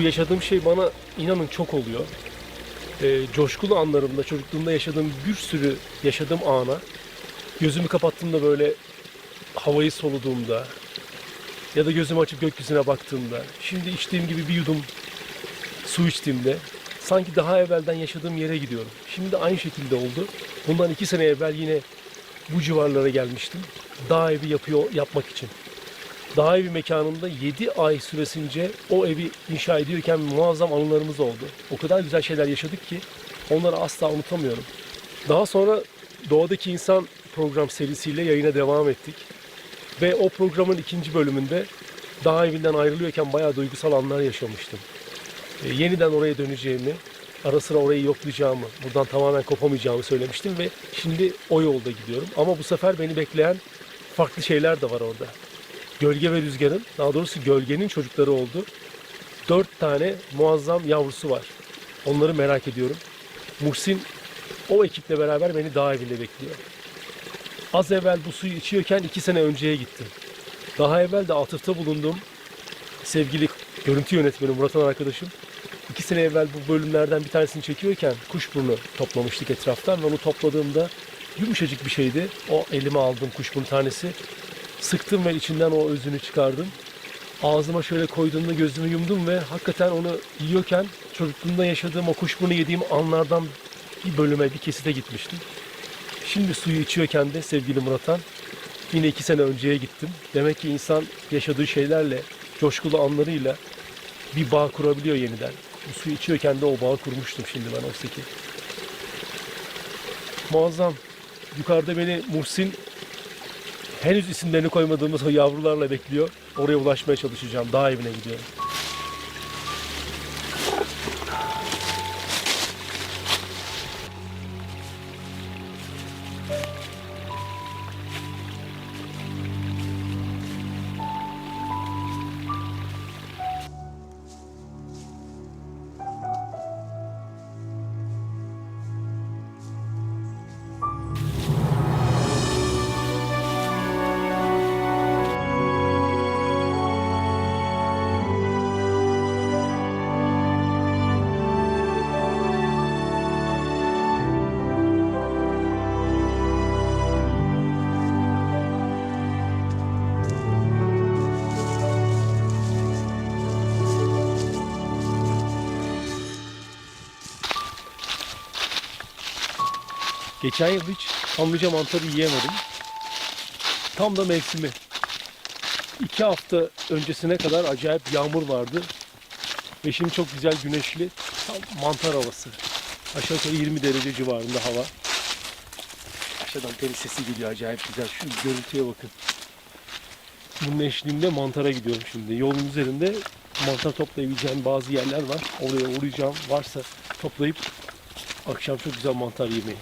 Bu yaşadığım şey bana inanın çok oluyor. Ee, coşkulu anlarımda, çocukluğumda yaşadığım bir sürü yaşadığım ana gözümü kapattığımda böyle havayı soluduğumda ya da gözümü açıp gökyüzüne baktığımda şimdi içtiğim gibi bir yudum su içtiğimde sanki daha evvelden yaşadığım yere gidiyorum. Şimdi aynı şekilde oldu. Bundan iki sene evvel yine bu civarlara gelmiştim. Dağ evi yapıyor yapmak için. Dağ evi mekanında 7 ay süresince o evi inşa ediyorken muazzam anılarımız oldu. O kadar güzel şeyler yaşadık ki onları asla unutamıyorum. Daha sonra Doğadaki İnsan program serisiyle yayına devam ettik. Ve o programın ikinci bölümünde dağ evinden ayrılıyorken bayağı duygusal anlar yaşamıştım. E, yeniden oraya döneceğimi, ara sıra orayı yoklayacağımı, buradan tamamen kopamayacağımı söylemiştim ve şimdi o yolda gidiyorum. Ama bu sefer beni bekleyen farklı şeyler de var orada. Gölge ve Rüzgar'ın, daha doğrusu Gölge'nin çocukları oldu. Dört tane muazzam yavrusu var. Onları merak ediyorum. Muhsin o ekiple beraber beni dağ evinde bekliyor. Az evvel bu suyu içiyorken iki sene önceye gittim. Daha evvel de atıfta bulunduğum sevgili görüntü yönetmeni Murat'ın arkadaşım iki sene evvel bu bölümlerden bir tanesini çekiyorken kuşburnu toplamıştık etraftan ve onu topladığımda yumuşacık bir şeydi. O elime aldığım kuşburnu tanesi. Sıktım ve içinden o özünü çıkardım. Ağzıma şöyle koyduğumda gözümü yumdum ve hakikaten onu yiyorken çocukluğumda yaşadığım o kuşburnu yediğim anlardan bir bölüme, bir kesite gitmiştim. Şimdi suyu içiyorken de sevgili Murat'an yine iki sene önceye gittim. Demek ki insan yaşadığı şeylerle, coşkulu anlarıyla bir bağ kurabiliyor yeniden. Bu suyu içiyorken de o bağı kurmuştum şimdi ben oysa ki. Muazzam. Yukarıda beni Muhsin henüz isimlerini koymadığımız o yavrularla bekliyor. Oraya ulaşmaya çalışacağım. Dağ evine gidiyorum. Geçen yıl hiç hamlıca mantarı yiyemedim. Tam da mevsimi. İki hafta öncesine kadar acayip yağmur vardı. Ve şimdi çok güzel güneşli tam mantar havası. Aşağı yukarı 20 derece civarında hava. Aşağıdan peri sesi geliyor acayip güzel. Şu görüntüye bakın. Bunun eşliğinde mantara gidiyorum şimdi. Yolun üzerinde mantar toplayabileceğim bazı yerler var. Oraya uğrayacağım. Varsa toplayıp akşam çok güzel mantar yemeyi.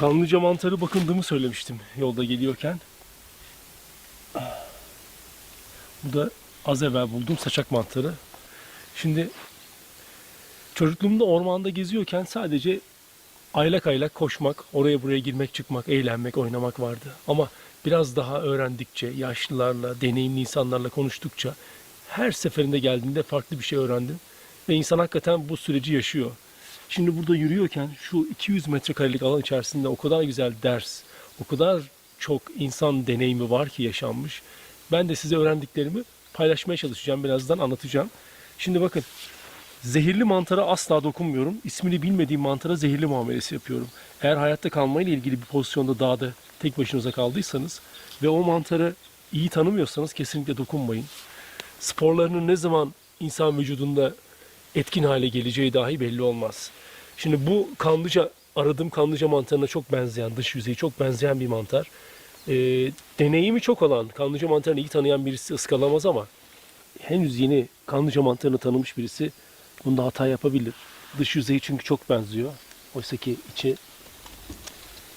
Kanlıca mantarı bakındığımı söylemiştim yolda geliyorken. Bu da az evvel bulduğum saçak mantarı. Şimdi çocukluğumda ormanda geziyorken sadece aylak aylak koşmak, oraya buraya girmek, çıkmak, eğlenmek, oynamak vardı. Ama biraz daha öğrendikçe, yaşlılarla, deneyimli insanlarla konuştukça her seferinde geldiğinde farklı bir şey öğrendim. Ve insan hakikaten bu süreci yaşıyor. Şimdi burada yürüyorken şu 200 metrekarelik alan içerisinde o kadar güzel ders, o kadar çok insan deneyimi var ki yaşanmış. Ben de size öğrendiklerimi paylaşmaya çalışacağım. Birazdan anlatacağım. Şimdi bakın zehirli mantara asla dokunmuyorum. İsmini bilmediğim mantara zehirli muamelesi yapıyorum. Eğer hayatta kalmayla ilgili bir pozisyonda dağda tek başınıza kaldıysanız ve o mantarı iyi tanımıyorsanız kesinlikle dokunmayın. Sporlarının ne zaman insan vücudunda etkin hale geleceği dahi belli olmaz. Şimdi bu kanlıca aradığım kanlıca mantarına çok benzeyen, dış yüzeyi çok benzeyen bir mantar. Ee, deneyimi çok olan, kanlıca mantarını iyi tanıyan birisi ıskalamaz ama henüz yeni kanlıca mantarını tanımış birisi bunda hata yapabilir. Dış yüzeyi çünkü çok benziyor. Oysa ki içi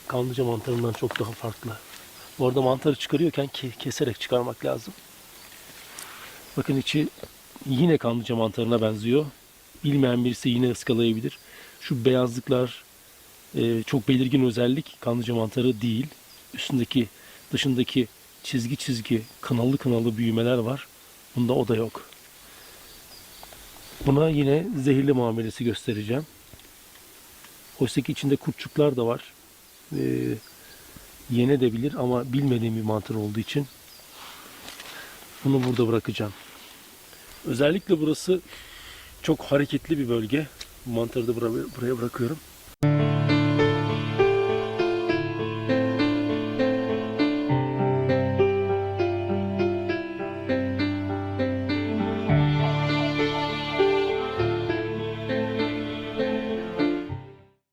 kanlıca mantarından çok daha farklı. Bu arada mantarı çıkarıyorken ke- keserek çıkarmak lazım. Bakın içi yine kanlıca mantarına benziyor. Bilmeyen birisi yine ıskalayabilir. Şu beyazlıklar e, çok belirgin özellik kanlıca mantarı değil. Üstündeki dışındaki çizgi çizgi kanalı kanalı büyümeler var. Bunda o da yok. Buna yine zehirli muamelesi göstereceğim. Oysa ki içinde kurtçuklar da var. Ee, yenebilir ama bilmediğim bir mantar olduğu için bunu burada bırakacağım. Özellikle burası çok hareketli bir bölge. Mantarı da buraya bırakıyorum.